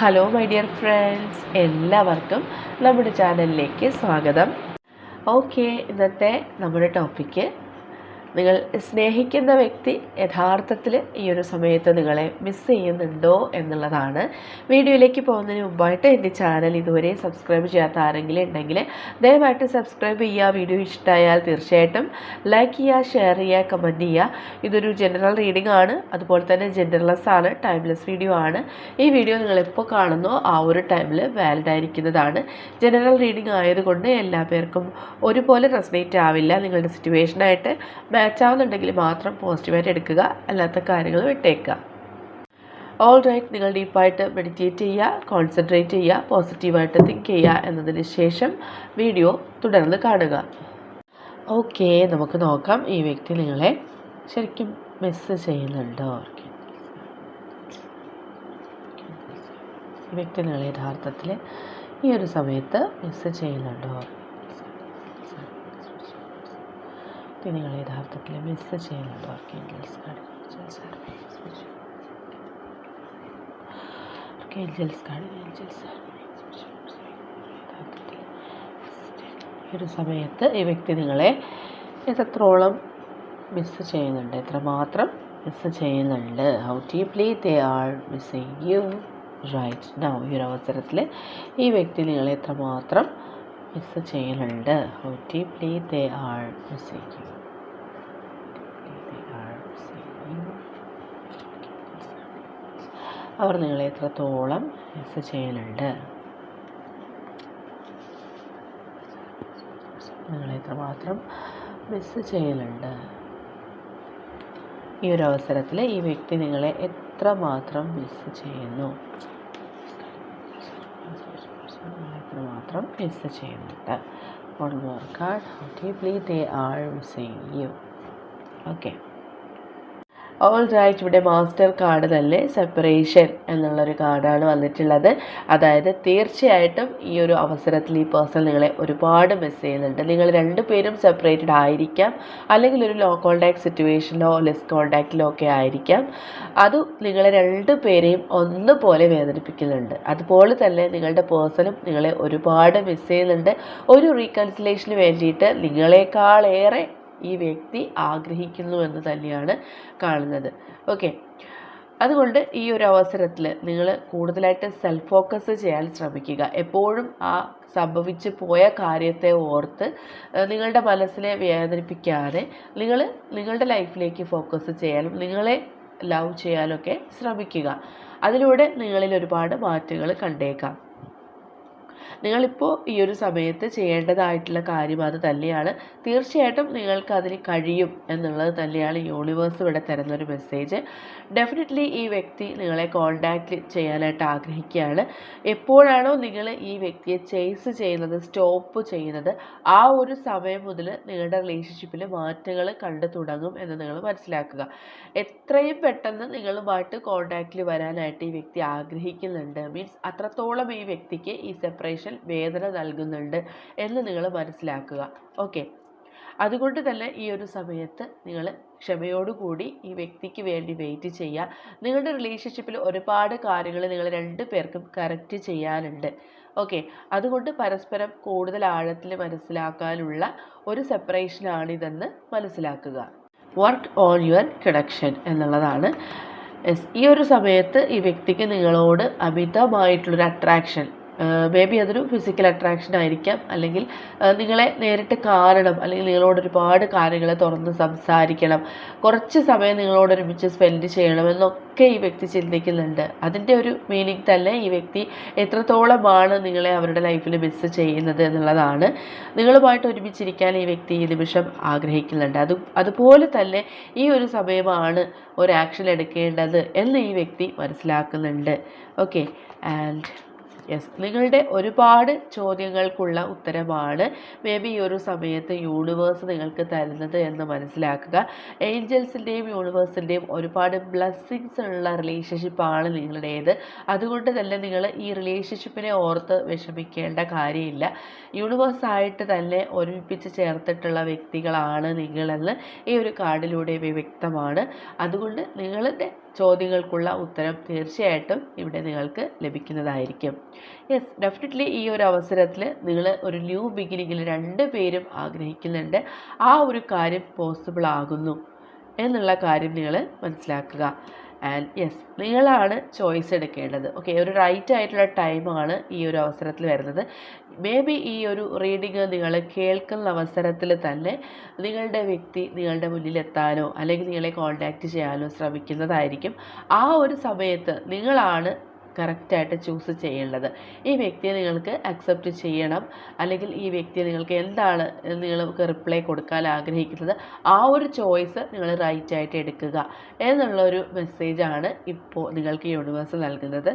Hello my dear friends എല്ലാവർക്കും നമ്മുടെ ചാനലിലേക്ക് സ്വാഗതം. ഓക്കെ ഇന്നത്തെ നമ്മുടെ ടോപ്പിക്ക് നിങ്ങൾ സ്നേഹിക്കുന്ന വ്യക്തി യഥാർത്ഥത്തിൽ ഈ ഒരു സമയത്ത് നിങ്ങളെ മിസ് ചെയ്യുന്നുണ്ടോ എന്നുള്ളതാണ്. വീഡിയോയിലേക്ക് പോകുന്നതിന് മുമ്പായിട്ട് എന്റെ ചാനൽ ഇതുവരെ സബ്സ്ക്രൈബ് ചെയ്യാത്ത ആരെങ്കിലും ഉണ്ടെങ്കിൽ ദയവായിട്ട് സബ്സ്ക്രൈബ് ചെയ്യുക. വീഡിയോ ഇഷ്ടമായാൽ തീർച്ചയായിട്ടും ലൈക്ക് ചെയ്യുക ഷെയർ ചെയ്യുക കമന്റ് ചെയ്യുക. ഇതൊരു ജനറൽ റീഡിംഗ് ആണ്. അതുപോലെ തന്നെ ജെൻഡർലെസ് ആണ് ടൈംലെസ് വീഡിയോ ആണ്. ഈ വീഡിയോ നിങ്ങൾ എപ്പോൾ കാണുന്നോ ആ ഒരു ടൈമിൽ വാലിഡ് ആയിരിക്കുന്നതാണ്. ജനറൽ റീഡിംഗ് ആയതുകൊണ്ട് എല്ലാ പേർക്കും ഒരുപോലെ റെസനേറ്റ് ആവില്ല. നിങ്ങളുടെ സിറ്റുവേഷനായിട്ട് മാച്ച് ആവുന്നുണ്ടെങ്കിൽ മാത്രം പോസിറ്റീവായിട്ട് എടുക്കുക അല്ലാത്ത കാര്യങ്ങൾ വിട്ടേക്കുക. ഓൾ റൈറ്റ് നിങ്ങൾ ഡീപ്പായിട്ട് മെഡിറ്റേറ്റ് ചെയ്യുക കോൺസെൻട്രേറ്റ് ചെയ്യുക പോസിറ്റീവായിട്ട് തിങ്ക് ചെയ്യുക എന്നതിന് ശേഷം വീഡിയോ തുടർന്ന് കാണുക. ഓക്കെ നമുക്ക് നോക്കാം ഈ വ്യക്തി നിങ്ങളെ ശരിക്കും മിസ് ചെയ്യുന്നുണ്ടോ? ഈ വ്യക്തി നിങ്ങളെ യഥാർത്ഥത്തിൽ ഈ ഒരു സമയത്ത് മിസ് ചെയ്യുന്നുണ്ടോ? വ്യക്തി നിങ്ങൾ യഥാർത്ഥത്തിൽ മിസ് ചെയ്യുന്നുണ്ടോ? ആർക്കേഞ്ചൽസ് ഏഞ്ചൽസ് യഥാർത്ഥത്തിൽ ഈ ഒരു സമയത്ത് ഈ വ്യക്തി നിങ്ങളെ എത്രത്തോളം മിസ് ചെയ്യുന്നുണ്ട്? എത്രമാത്രം മിസ് ചെയ്യുന്നുണ്ട്? How deeply they are missing you right now ഈ ഒരു അവസരത്തിൽ ഈ വ്യക്തി നിങ്ങളെ എത്രമാത്രം മിസ് ചെയ്യുന്നുണ്ട് how deeply they are missing അവർ നിങ്ങളെ എത്രത്തോളം മിസ് ചെയ്യുന്നുണ്ട്? നിങ്ങളെ എത്രമാത്രം മിസ് ചെയ്യുന്നുണ്ട്? ഈ ഒരു അവസരത്തിൽ ഈ വ്യക്തി നിങ്ങളെ എത്രമാത്രം മിസ് ചെയ്യുന്നു? എത്രമാത്രം മിസ് ചെയ്യുന്നുണ്ട്. One more card how deeply they are missing you okay all right ഇവിടെ മാസ്റ്റർ കാർഡ് തന്നെ സെപ്പറേഷൻ എന്നുള്ളൊരു കാർഡാണ് വന്നിട്ടുള്ളത്. അതായത് തീർച്ചയായിട്ടും ഈ ഒരു അവസരത്തിൽ ഈ പേഴ്സൺ നിങ്ങളെ ഒരുപാട് മിസ് ചെയ്യുന്നുണ്ട്. നിങ്ങൾ രണ്ടുപേരും സെപ്പറേറ്റഡ് ആയിരിക്കാം. അല്ലെങ്കിൽ ഒരു ലോ കോൺടാക്ട് സിറ്റുവേഷനിലോ ലെസ് കോൺടാക്റ്റിലോ ഒക്കെ ആയിരിക്കാം. അത് നിങ്ങളെ രണ്ട് പേരെയും ഒന്നുപോലെ വേദനിപ്പിക്കുന്നുണ്ട്. അതുപോലെ തന്നെ നിങ്ങളുടെ പേഴ്സണും നിങ്ങളെ ഒരുപാട് മിസ് ചെയ്യുന്നുണ്ട്. ഒരു റീകൺസിലേഷന് വേണ്ടിയിട്ട് നിങ്ങളെക്കാളേറെ ഈ വ്യക്തി ആഗ്രഹിക്കുന്നു എന്ന് തന്നെയാണ് കാണുന്നത്. ഓക്കെ അതുകൊണ്ട് ഈ ഒരു അവസരത്തിൽ നിങ്ങൾ കൂടുതലായിട്ട് സെൽഫ് ഫോക്കസ് ചെയ്യാൻ ശ്രമിക്കുക. എപ്പോഴും ആ സംഭവിച്ച് പോയ കാര്യത്തെ ഓർത്ത് നിങ്ങളുടെ മനസ്സിനെ വേദനിപ്പിക്കാതെ നിങ്ങൾ നിങ്ങളുടെ ലൈഫിലേക്ക് ഫോക്കസ് ചെയ്യാനും നിങ്ങളെ ലവ് ചെയ്യാനൊക്കെ ശ്രമിക്കുക. അതിലൂടെ നിങ്ങളിൽ ഒരുപാട് മാറ്റങ്ങൾ കണ്ടേക്കാം. നിങ്ങളിപ്പോൾ ഈ ഒരു സമയത്ത് ചെയ്യേണ്ടതായിട്ടുള്ള കാര്യം അത് തന്നെയാണ്. തീർച്ചയായിട്ടും നിങ്ങൾക്ക് അതിന് കഴിയും എന്നുള്ളത് തന്നെയാണ് യൂണിവേഴ്സ് ഇവിടെ തരുന്നൊരു മെസ്സേജ് ഡെഫിനറ്റ്ലി ഈ വ്യക്തി നിങ്ങളെ കോണ്ടാക്റ്റ് ചെയ്യാനായിട്ട് ആഗ്രഹിക്കുകയാണ്. എപ്പോഴാണോ നിങ്ങൾ ഈ വ്യക്തിയെ ചേസ് ചെയ്യുന്നത് സ്റ്റോപ്പ് ചെയ്യുന്നത് ആ ഒരു സമയം മുതൽ നിങ്ങളുടെ റിലേഷൻഷിപ്പിൽ മാറ്റങ്ങൾ കണ്ടു തുടങ്ങും എന്ന് നിങ്ങൾ മനസ്സിലാക്കുക. എത്രയും പെട്ടെന്ന് നിങ്ങളുമായിട്ട് കോണ്ടാക്റ്റിൽ വരാനായിട്ട് ഈ വ്യക്തി ആഗ്രഹിക്കുന്നുണ്ട്. മീൻസ് അത്രത്തോളം ഈ വ്യക്തിക്ക് ഈ സെപ്പറേഷൻ വേദന നൽകുന്നുണ്ട് എന്ന് നിങ്ങൾ മനസ്സിലാക്കുക. ഓക്കെ അതുകൊണ്ട് തന്നെ ഈ ഒരു സമയത്ത് നിങ്ങൾ ക്ഷമയോടുകൂടി ഈ വ്യക്തിക്ക് വേണ്ടി വെയിറ്റ് ചെയ്യുക. നിങ്ങളുടെ റിലേഷൻഷിപ്പിൽ ഒരുപാട് കാര്യങ്ങൾ നിങ്ങൾ രണ്ട് പേർക്കും കറക്റ്റ് ചെയ്യാനുണ്ട്. ഓക്കെ അതുകൊണ്ട് പരസ്പരം കൂടുതൽ ആഴത്തിൽ മനസ്സിലാക്കാനുള്ള ഒരു സെപ്പറേഷനാണിതെന്ന് മനസ്സിലാക്കുക. വർക്ക് ഓൺ യുവർ കണക്ഷൻ എന്നുള്ളതാണ്. ഈ ഒരു സമയത്ത് ഈ വ്യക്തിക്ക് നിങ്ങളോട് അമിതമായിട്ടുള്ളൊരു അട്രാക്ഷൻ മേ ബി അതൊരു ഫിസിക്കൽ അട്രാക്ഷൻ ആയിരിക്കാം. അല്ലെങ്കിൽ നിങ്ങളെ നേരിട്ട് കാണണം. അല്ലെങ്കിൽ നിങ്ങളോട് ഒരുപാട് കാര്യങ്ങൾ തുറന്ന് സംസാരിക്കണം. കുറച്ച് സമയം നിങ്ങളോട് ഒരുമിച്ച് സ്പെൻഡ് ചെയ്യണം എന്നൊക്കെ ഈ വ്യക്തി ചിന്തിക്കുന്നുണ്ട്. അതിന്റെ ഒരു മീനിങ് തന്നെ ഈ വ്യക്തി എത്രത്തോളമാണ് നിങ്ങളെ അവരുടെ ലൈഫിൽ മിസ് ചെയ്യുന്നത് എന്നുള്ളതാണ്. നിങ്ങളുമായിട്ട് ഒരുമിച്ചിരിക്കാൻ ഈ വ്യക്തി ഈ നിമിഷം ആഗ്രഹിക്കുന്നുണ്ട്. അത് അതുപോലെ തന്നെ ഈ ഒരു സമയമാണ് ഒരു ആക്ഷൻ എടുക്കേണ്ടത് എന്ന് ഈ വ്യക്തി മനസ്സിലാക്കുന്നുണ്ട്. ഓക്കെ ആൻഡ് യെസ് നിങ്ങളുടെ ഒരുപാട് ചോദ്യങ്ങൾക്കുള്ള ഉത്തരമാണ് മേ ബി ഈ ഒരു സമയത്ത് യൂണിവേഴ്സ് നിങ്ങൾക്ക് തരുന്നത് എന്ന് മനസ്സിലാക്കുക. ഏഞ്ചൽസിന്റെയും യൂണിവേഴ്സിന്റെയും ഒരുപാട് ബ്ലെസ്സിങ്സ് ഉള്ള റിലേഷൻഷിപ്പാണ് നിങ്ങളുടേത്. അതുകൊണ്ട് തന്നെ നിങ്ങൾ ഈ റിലേഷൻഷിപ്പിനെ ഓർത്ത് വിഷമിക്കേണ്ട കാര്യമില്ല. യൂണിവേഴ്സായിട്ട് തന്നെ ഒരുമിപ്പിച്ച് ചേർത്തിട്ടുള്ള വ്യക്തികളാണ് നിങ്ങളെന്ന് ഈ ഒരു കാർഡിലൂടെ വ്യക്തമാണ്. അതുകൊണ്ട് നിങ്ങളുടെ ചോദ്യങ്ങൾക്കുള്ള ഉത്തരം തീർച്ചയായിട്ടും ഇവിടെ നിങ്ങൾക്ക് ലഭിക്കുന്നതായിരിക്കും. യെസ് ഡെഫിനറ്റ്ലി ഈ ഒരു അവസരത്തിൽ നിങ്ങൾ ഒരു ന്യൂ ബിഗിനിങ്ങിൽ രണ്ട് പേരും ആഗ്രഹിക്കുന്നുണ്ട്. ആ ഒരു കാര്യം പോസിബിൾ ആകുന്നു. എന്നുള്ള കാര്യം നിങ്ങൾ മനസ്സിലാക്കുക. ആൻഡ് യെസ് നിങ്ങളാണ് ചോയ്സ് എടുക്കേണ്ടത്. ഓക്കെ ഒരു റൈറ്റ് ആയിട്ടുള്ള ടൈമാണ് ഈ ഒരു അവസരത്തിൽ വരുന്നത്. മേ ബി ഈ ഒരു റീഡിങ് നിങ്ങൾ കേൾക്കുന്ന അവസരത്തിൽ തന്നെ നിങ്ങളുടെ വ്യക്തി നിങ്ങളുടെ മുന്നിലെത്താനോ അല്ലെങ്കിൽ നിങ്ങളെ കോൺടാക്റ്റ് ചെയ്യാനോ ശ്രമിക്കുന്നതായിരിക്കും. ആ ഒരു സമയത്ത് നിങ്ങളാണ് കറക്റ്റായിട്ട് ചൂസ് ചെയ്യേണ്ടത്. ഈ വ്യക്തിയെ നിങ്ങൾക്ക് അക്സെപ്റ്റ് ചെയ്യണം. അല്ലെങ്കിൽ ഈ വ്യക്തിയെ നിങ്ങൾക്ക് എന്താണ് നിങ്ങൾക്ക് റിപ്ലൈ കൊടുക്കാൻ ആഗ്രഹിക്കുന്നത്. ആ ഒരു ചോയ്സ് നിങ്ങൾ റൈറ്റ് ആയിട്ട് എടുക്കുക എന്നുള്ളൊരു മെസ്സേജാണ് ഇപ്പോൾ നിങ്ങൾക്ക് യൂണിവേഴ്സ് നൽകുന്നത്.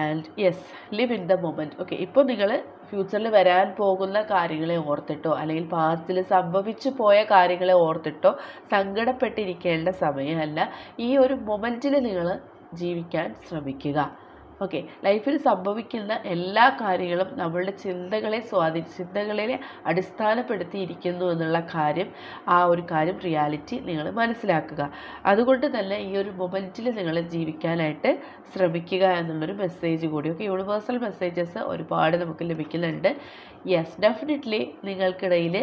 And yes live in the moment okay ഇപ്പോൾ നിങ്ങൾ ഫ്യൂച്ചറിൽ വരാൻ പോകുന്ന കാര്യങ്ങളെ ഓർത്തിട്ടോ അല്ലെങ്കിൽ പാസ്റ്റിൽ സംഭവിച്ചു പോയ കാര്യങ്ങളെ ഓർത്തിട്ടോ സങ്കടപ്പെട്ടിരിക്കേണ്ട സമയമല്ല. ഈ ഒരു മൊമെന്റിൽ നിങ്ങൾ ജീവിക്കാൻ ശ്രമിക്കുക. ഓക്കെ ലൈഫിൽ സംഭവിക്കുന്ന എല്ലാ കാര്യങ്ങളും നമ്മളുടെ ചിന്തകളെ സ്വാധീ ചിന്തകളെ അടിസ്ഥാനപ്പെടുത്തിയിരിക്കുന്നു എന്നുള്ള കാര്യം ആ ഒരു കാര്യം റിയാലിറ്റി നിങ്ങൾ മനസ്സിലാക്കുക. അതുകൊണ്ട് തന്നെ ഈ ഒരു മൊമെന്റിൽ നിങ്ങൾ ജീവിക്കാനായിട്ട് ശ്രമിക്കുക എന്നുള്ളൊരു മെസ്സേജ് കൂടി. ഓക്കെ യൂണിവേഴ്സൽ മെസ്സേജസ് ഒരുപാട് നമുക്ക് ലഭിക്കുന്നുണ്ട്. യെസ് ഡെഫിനറ്റ്ലി നിങ്ങൾക്കിടയിൽ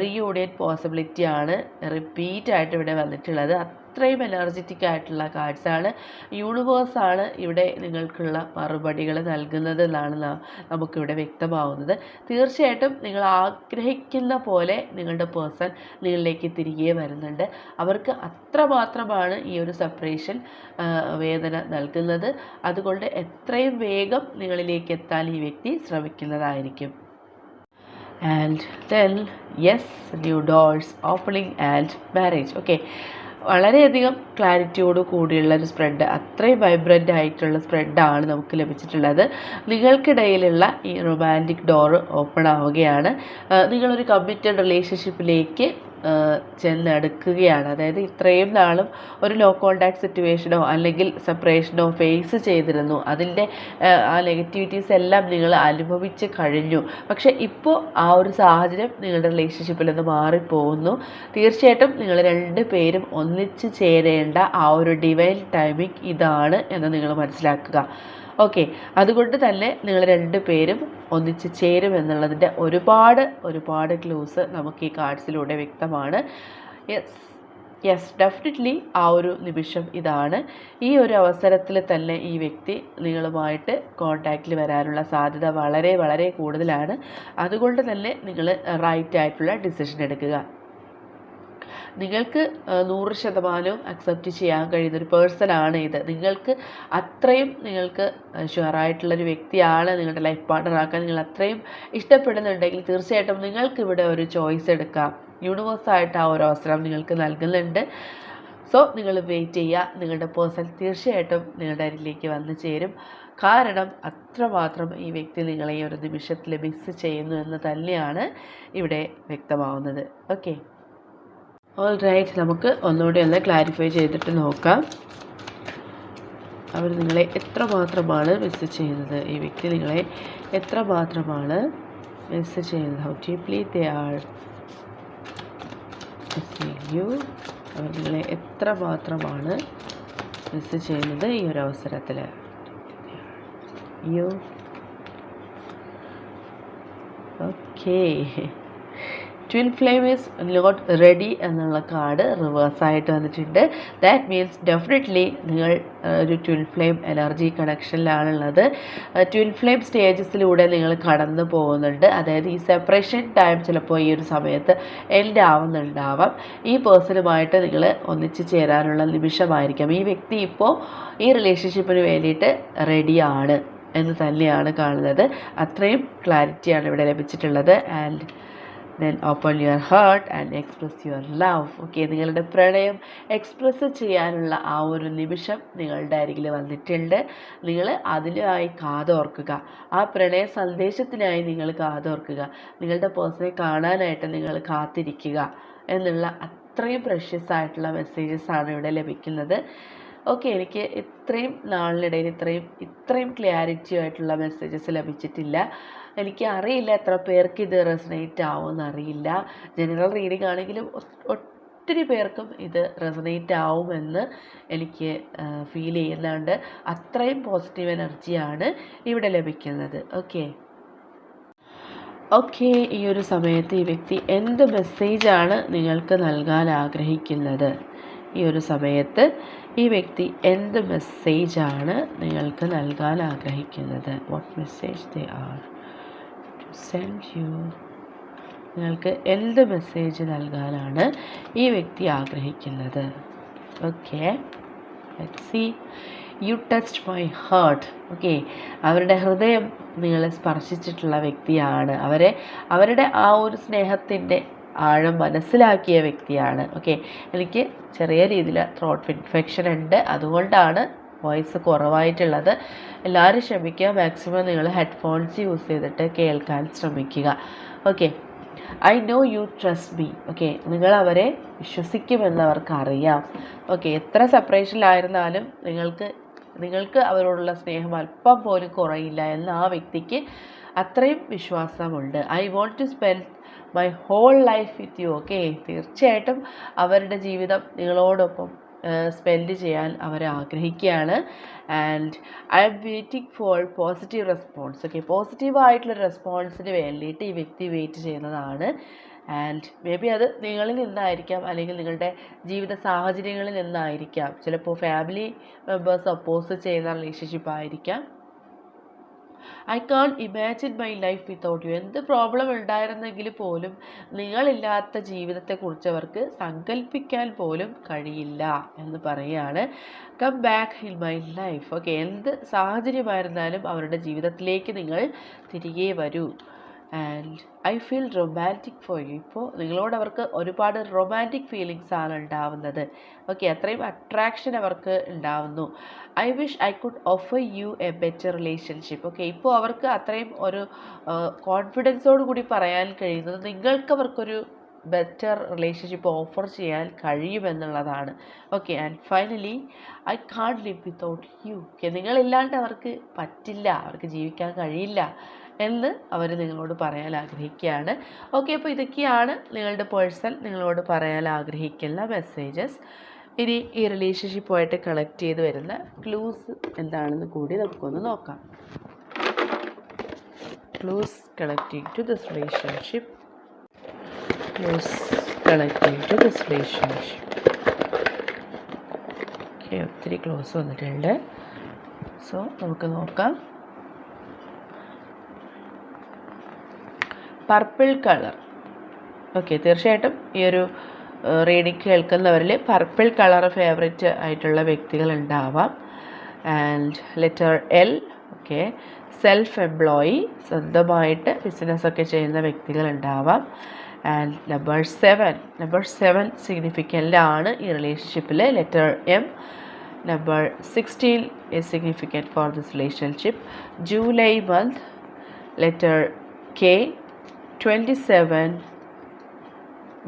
റീയൂണിയൻ പോസിബിലിറ്റി ആണ്. റിപ്പീറ്റ് ആയിട്ട് ഇവിടെ വന്നിട്ടുള്ളത്. അത്രയും എനർജറ്റിക് ആയിട്ടുള്ള കാർഡ്സാണ് യൂണിവേഴ്സാണ് ഇവിടെ നിങ്ങൾക്കുള്ള മറുപടികൾ നൽകുന്നത് എന്നാണ് നമുക്കിവിടെ വ്യക്തമാവുന്നത്. തീർച്ചയായിട്ടും നിങ്ങൾ ആഗ്രഹിക്കുന്ന പോലെ നിങ്ങളുടെ പേഴ്സൺ നിങ്ങളിലേക്ക് തിരികെ വരുന്നുണ്ട്. അവർക്ക് അത്രമാത്രമാണ് ഈ ഒരു സെപ്പറേഷൻ വേദന നൽകുന്നത്. അതുകൊണ്ട് എത്രയും വേഗം നിങ്ങളിലേക്ക് എത്താൻ ഈ വ്യക്തി ശ്രമിക്കുന്നതായിരിക്കും. And then yes new doors opening and marriage okay വളരെയധികം ക്ലാരിറ്റിയോട് കൂടിയുള്ള ഒരു സ്പ്രെഡ് അത്രയും വൈബ്രന്റ് ആയിട്ടുള്ള സ്പ്രെഡാണ് നമുക്ക് ലഭിച്ചിട്ടുള്ളത്. നിങ്ങൾക്കിടയിലുള്ള ഈ റൊമാന്റിക് ഡോറ് ഓപ്പൺ ആവുകയാണ്. നിങ്ങളൊരു കമ്മിറ്റഡ് റിലേഷൻഷിപ്പിലേക്ക് ചെന്നെടുക്കുകയാണ്. അതായത് ഇത്രയും നാളും ഒരു ലോ കോണ്ടാക്ട് സിറ്റുവേഷനോ അല്ലെങ്കിൽ സെപ്പറേഷനോ ഫേസ് ചെയ്തിരുന്നു. അതിന്റെ ആ, നെഗറ്റിവിറ്റീസ് എല്ലാം നിങ്ങൾ അനുഭവിച്ച് കഴിഞ്ഞു. പക്ഷേ ഇപ്പോൾ ആ ഒരു സാഹചര്യം നിങ്ങളുടെ റിലേഷൻഷിപ്പിൽ നിന്ന് മാറിപ്പോകുന്നു. തീർച്ചയായിട്ടും നിങ്ങൾ രണ്ട് പേരും ഒന്നിച്ച് ചേരേണ്ട ആ ഒരു ഡിവൈൻ ടൈമിംഗ് ഇതാണ് എന്ന് നിങ്ങൾ മനസ്സിലാക്കുക. ഓക്കെ അതുകൊണ്ട് തന്നെ നിങ്ങൾ രണ്ട് പേരും ഒന്നിച്ച് ചേരും എന്നുള്ളതിന്റെ ഒരുപാട് ഒരുപാട് ക്ലൂസ് നമുക്ക് ഈ കാർഡ്സിലൂടെ വ്യക്തമാണ്. യെസ് യെസ് ഡെഫിനറ്റ്ലി ആ ഒരു നിമിഷം ഇതാണ്. ഈ ഒരു അവസരത്തിൽ തന്നെ ഈ വ്യക്തി നിങ്ങളുമായിട്ട് കോണ്ടാക്റ്റിൽ വരാനുള്ള സാധ്യത വളരെ വളരെ കൂടുതലാണ്. അതുകൊണ്ട് തന്നെ നിങ്ങൾ റൈറ്റ് ആയിട്ടുള്ള ഡിസിഷൻ എടുക്കുക. നിങ്ങൾക്ക് നൂറ് ശതമാനവും അക്സെപ്റ്റ് ചെയ്യാൻ കഴിയുന്ന ഒരു പേഴ്സൺ ആണ് ഇത്. നിങ്ങൾക്ക് അത്രയും നിങ്ങൾക്ക് ഷുവറായിട്ടുള്ളൊരു വ്യക്തിയാണ് നിങ്ങളുടെ ലൈഫ് പാർട്ണർ ആക്കാൻ നിങ്ങൾ അത്രയും ഇഷ്ടപ്പെടുന്നുണ്ടെങ്കിൽ തീർച്ചയായിട്ടും നിങ്ങൾക്ക് ഇവിടെ ഒരു ചോയ്സ് എടുക്കാം. യൂണിവേഴ്സായിട്ട് ആ ഒരു അവസരം നിങ്ങൾക്ക് നൽകുന്നുണ്ട്. സോ നിങ്ങൾ വെയിറ്റ് ചെയ്യുക. നിങ്ങളുടെ പേഴ്സൺ തീർച്ചയായിട്ടും നിങ്ങളുടെ അരികിലേക്ക് വന്നു ചേരും. കാരണം അത്രമാത്രം ഈ വ്യക്തി നിങ്ങളെ ഒരു നിമിഷത്തിൽ മിസ് ചെയ്യുന്നു എന്ന് തന്നെയാണ് ഇവിടെ വ്യക്തമാവുന്നത്. ഓക്കെ ഓൾ റൈറ്റ് നമുക്ക് ഒന്നുകൂടി ഒന്ന് ക്ലാരിഫൈ ചെയ്തിട്ട് നോക്കാം. അവർ നിങ്ങളെ എത്രമാത്രമാണ് മിസ് ചെയ്യുന്നത്? ഈ വ്യക്തി നിങ്ങളെ എത്രമാത്രമാണ് മിസ് ചെയ്യുന്നത്? How to deeply they are you അവർ നിങ്ങളെ എത്രമാത്രമാണ് മിസ് ചെയ്യുന്നത് ഈ ഒരു അവസരത്തിൽ you okay twin flame is not ready എന്നുള്ള കാർഡ് റിവേഴ്സായിട്ട് വന്നിട്ടുണ്ട്. ദാറ്റ് മീൻസ് ഡെഫിനറ്റ്ലി നിങ്ങൾ ഒരു ട്വിൻ ഫ്ലെയിം എനർജി കണക്ഷനിലാണുള്ളത് ട്വിൻ ഫ്ലെയിം സ്റ്റേജസിലൂടെ നിങ്ങൾ കടന്നു പോകുന്നുണ്ട്. അതായത് ഈ സെപ്പറേഷൻ ടൈം ചിലപ്പോൾ ഈ ഒരു സമയത്ത് എൻഡ് ആവുന്നുണ്ടാവാം. ഈ പേഴ്സണുമായിട്ട് നിങ്ങൾ ഒന്നിച്ചു ചേരാനുള്ള നിമിഷമായിരിക്കാം. ഈ വ്യക്തി ഇപ്പോൾ ഈ റിലേഷൻഷിപ്പിന് വേണ്ടിയിട്ട് റെഡിയാണ് എന്ന് തന്നെയാണ് കാണുന്നത്. അത്രയും ക്ലാരിറ്റിയാണ് ഇവിടെ ലഭിച്ചിട്ടുള്ളത്. And then open your heart and express your love okay നിങ്ങളുടെ പ്രണയം എക്സ്പ്രസ് ചെയ്യാനുള്ള ആ ഒരു നിമിഷം നിങ്ങളുടെ അരികിൽ വന്നിട്ടുണ്ട്. നിങ്ങൾ അതിനായി കാതോർക്കുക. ആ പ്രണയ സന്ദേശത്തിനായി നിങ്ങൾ കാതോർക്കുക. നിങ്ങളുടെ പേഴ്സണെ കാണാനായിട്ട് നിങ്ങൾ കാത്തിരിക്കുക എന്നുള്ള അത്രയും പ്രഷ്യസ് ആയിട്ടുള്ള മെസ്സേജസ് ആണ് ഇവിടെ ലഭിക്കുന്നത്. ഓക്കെ എനിക്ക് ഇത്രയും നാളിനിടയിൽ ഇത്രയും ഇത്രയും ക്ലാരിറ്റി ആയിട്ടുള്ള മെസ്സേജസ് ലഭിച്ചിട്ടില്ല. എനിക്ക് അറിയില്ല എത്ര പേർക്ക് ഇത് റെസനേറ്റ് ആവുമെന്ന് അറിയില്ല ജനറൽ റീഡിംഗ് ആണെങ്കിലും ഒത്തിരി പേർക്കും ഇത് റെസണേറ്റ് ആവുമെന്ന് എനിക്ക് ഫീൽ ചെയ്യുന്നുണ്ട്. അത്രയും പോസിറ്റീവ് എനർജിയാണ് ഇവിടെ ലഭിക്കുന്നത്. ഓക്കെ ഓക്കെ ഈ ഒരു സമയത്ത് ഈ വ്യക്തി എന്ത് മെസ്സേജാണ് നിങ്ങൾക്ക് നൽകാൻ ആഗ്രഹിക്കുന്നത്? ഈ ഒരു സമയത്ത് ഈ വ്യക്തി എന്ത് മെസ്സേജാണ് നിങ്ങൾക്ക് നൽകാൻ ആഗ്രഹിക്കുന്നത്? What message they are send you നിങ്ങൾക്ക് എന്ത് മെസ്സേജ് നൽകാനാണ് ഈ വ്യക്തി ആഗ്രഹിക്കുന്നത്? Okay see you touch my heart okay അവരുടെ ഹൃദയം നിങ്ങളെ സ്പർശിച്ചിട്ടുള്ള വ്യക്തിയാണ്. അവരെ അവരുടെ ആ ഒരു സ്നേഹത്തിന്റെ ആഴം മനസ്സിലാക്കിയ വ്യക്തിയാണ്. ഓക്കെ എനിക്ക് ചെറിയ രീതിയിൽ ത്രോട്ട് ഇൻഫെക്ഷൻ ഉണ്ട്. അതുകൊണ്ടാണ് വോയിസ് കുറവായിട്ടുള്ളത്. എല്ലാവരും ശ്രമിക്കുക. മാക്സിമം നിങ്ങൾ ഹെഡ്ഫോൺസ് യൂസ് ചെയ്തിട്ട് കേൾക്കാൻ ശ്രമിക്കുക. Okay I know you trust me okay നിങ്ങൾ അവരെ വിശ്വസിക്കുമെന്ന് അവർക്ക് അറിയാം ഓക്കെ എത്ര സെപ്പറേഷനിലായിരുന്നാലും നിങ്ങൾക്ക് നിങ്ങൾക്ക് അവരോടുള്ള സ്നേഹം അല്പം പോലും കുറയില്ല എന്ന് ആ വ്യക്തിക്ക് അത്രയും വിശ്വാസമുണ്ട്. I want to spend my whole life with you okay തീർച്ചയായിട്ടും അവരുടെ ജീവിതം നിങ്ങളോടൊപ്പം സ്പെൻഡ് ചെയ്യാൻ അവർ ആഗ്രഹിക്കുകയാണ്. And I'm waiting for positive response okay പോസിറ്റീവായിട്ടുള്ള റെസ്പോൺസിന് വേണ്ടിയിട്ട് ഈ വ്യക്തി വെയിറ്റ് ചെയ്യുന്നതാണ്. ആൻഡ് മേ ബി അത് നിങ്ങളിൽ നിന്നായിരിക്കാം അല്ലെങ്കിൽ നിങ്ങളുടെ ജീവിത സാഹചര്യങ്ങളിൽ നിന്നായിരിക്കാം. ചിലപ്പോൾ ഫാമിലി മെമ്പേഴ്സ് അപ്പോസ് ചെയ്യുന്ന റിലേഷൻഷിപ്പ് ആയിരിക്കാം. I can't imagine my life without you എന്ത് പ്രോബ്ലം ഉണ്ടായിരുന്നെങ്കിൽ പോലും നിങ്ങളില്ലാത്ത ജീവിതത്തെക്കുറിച്ച് അവർക്ക് സങ്കല്പിക്കാൻ പോലും കഴിയില്ല എന്ന് പറയുകയാണ് come back in my life okay എന്ത് സാഹചര്യമായിരുന്നാലും അവരുടെ ജീവിതത്തിലേക്ക് നിങ്ങൾ തിരികെ വരൂ. And I feel romantic for you. ഇപ്പോൾ നിങ്ങളോട് അവർക്ക് ഒരുപാട് റൊമാന്റിക് ഫീലിങ്സ് ആണ് ഉണ്ടാവുന്നത്. ഓക്കെ അത്രയും അട്രാക്ഷൻ അവർക്ക് ഉണ്ടാവുന്നു. I wish I could offer you a better relationship. Okay ഇപ്പോൾ അവർക്ക് അത്രയും ഒരു കോൺഫിഡൻസോട് കൂടി പറയാൻ കഴിയുന്നത് നിങ്ങൾക്ക് അവർക്കൊരു ബെറ്റർ റിലേഷൻഷിപ്പ് ഓഫർ ചെയ്യാൻ കഴിയുമെന്നുള്ളതാണ്. Okay and finally I can't live without you. Okay നിങ്ങളില്ലാണ്ട് അവർക്ക് പറ്റില്ല. അവർക്ക് ജീവിക്കാൻ കഴിയില്ല. എന്ന് അവർ നിങ്ങളോട് പറയാൻ ആഗ്രഹിക്കുകയാണ്. ഓക്കെ അപ്പോൾ ഇതൊക്കെയാണ് നിങ്ങളുടെ പേഴ്സൺ നിങ്ങളോട് പറയാൻ ആഗ്രഹിക്കുന്ന മെസ്സേജസ്. ഇനി ഈ റിലേഷൻഷിപ്പുമായിട്ട് കണക്ട് ചെയ്ത് വരുന്ന ക്ലൂസ് എന്താണെന്ന് കൂടി നമുക്കൊന്ന് നോക്കാം. Clues connecting to this relationship clues connecting to this relationship ഒത്തിരി ക്ലോസ് വന്നിട്ടുണ്ട്. സോ നമുക്ക് നോക്കാം. പർപ്പിൾ കളർ ഓക്കെ തീർച്ചയായിട്ടും ഈ ഒരു റീഡിങ് കേൾക്കുന്നവരിൽ പർപ്പിൾ കളർ ഫേവറേറ്റ് ആയിട്ടുള്ള വ്യക്തികൾ ഉണ്ടാവാം. And letter L okay self employee സ്വന്തമായിട്ട് ബിസിനസ്സൊക്കെ ചെയ്യുന്ന വ്യക്തികൾ ഉണ്ടാവാം. And number seven number seven സിഗ്നിഫിക്കന്റാണ് ഈ റിലേഷൻഷിപ്പിൽ letter M number sixteen is significant for this relationship July month letter k 27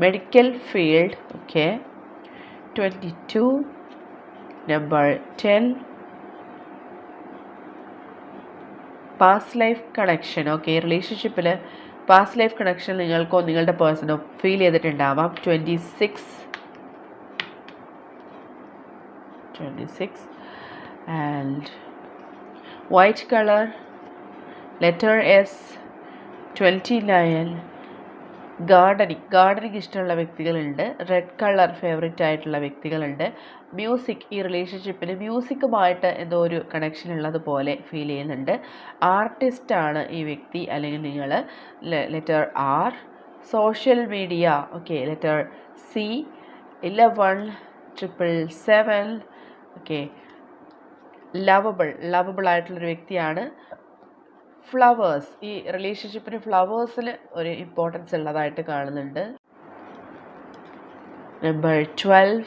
medical field okay. 22 number 10 past life connection okay റിലേഷൻഷിപ്പിൽ past life connection നിങ്ങൾക്കോ നിങ്ങളുടെ പേഴ്സണോ feel ചെയ്തിട്ടുണ്ടാവാം. Twenty six twenty six and white colour letter S twenty nine gardening. Gardening ഇഷ്ടമുള്ള വ്യക്തികളുണ്ട്. Red colour favourite ആയിട്ടുള്ള വ്യക്തികളുണ്ട്. Music ഈ റിലേഷൻഷിപ്പിൽ മ്യൂസിക്കുമായിട്ട് എന്തോ ഒരു കണക്ഷൻ ഉള്ളതുപോലെ ഫീൽ ചെയ്യുന്നുണ്ട്. ആർട്ടിസ്റ്റാണ് ഈ വ്യക്തി അല്ലെങ്കിൽ നിങ്ങൾ. Letter R social media okay letter C eleven triple seven okay lovable lovable ആയിട്ടുള്ളൊരു വ്യക്തിയാണ്. ഫ്ലവേഴ്സ് ഈ റിലേഷൻഷിപ്പിന് ഫ്ലവേഴ്സിന് ഒരു ഇമ്പോർട്ടൻസ് ഉള്ളതായിട്ട് കാണുന്നുണ്ട്. നമ്പർ ട്വൽവ്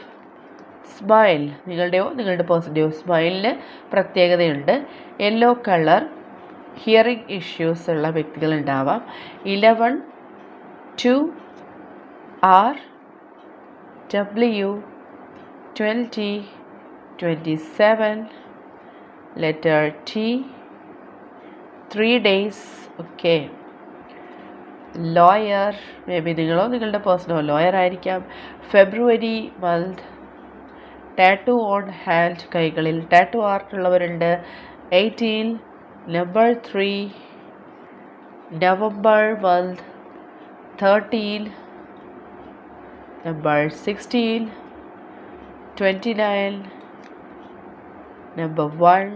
സ്മൈൽ നിങ്ങളുടെയോ നിങ്ങളുടെ പേഴ്സന്റെയോ സ്മൈലിന് പ്രത്യേകതയുണ്ട്. യെല്ലോ കളർ ഹിയറിംഗ് ഇഷ്യൂസ് ഉള്ള വ്യക്തികൾ ഉണ്ടാവാം eleven two R W twenty twenty seven letter T three days okay lawyer may be നിങ്ങളോ നിങ്ങളുടെ പേഴ്സണോ ലോയർ ആയിരിക്കാം. February month tattoo on hand കൈകളിൽ. Tattoo ആർട്ടുള്ളവരുണ്ട് eighteen number three November month thirteen number sixteen twenty nine number one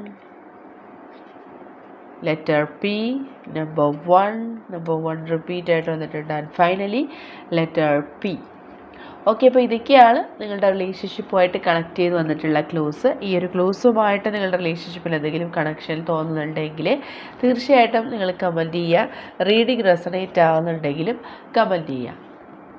letter P number one number one repeat ആയിട്ട് വന്നിട്ടുണ്ട്. And finally letter P okay അപ്പോൾ ഇതൊക്കെയാണ് നിങ്ങളുടെ റിലേഷൻഷിപ്പുമായിട്ട് connect ചെയ്ത് വന്നിട്ടുള്ള close ഈ ഒരു ക്ലോസുമായിട്ട് നിങ്ങളുടെ റിലേഷൻഷിപ്പിൽ എന്തെങ്കിലും കണക്ഷൻ തോന്നുന്നുണ്ടെങ്കിൽ തീർച്ചയായിട്ടും നിങ്ങൾ കമന്റ് ചെയ്യുക. റീഡിങ് റെസണേറ്റ് ആവുന്നുണ്ടെങ്കിലും കമന്റ് ചെയ്യുക.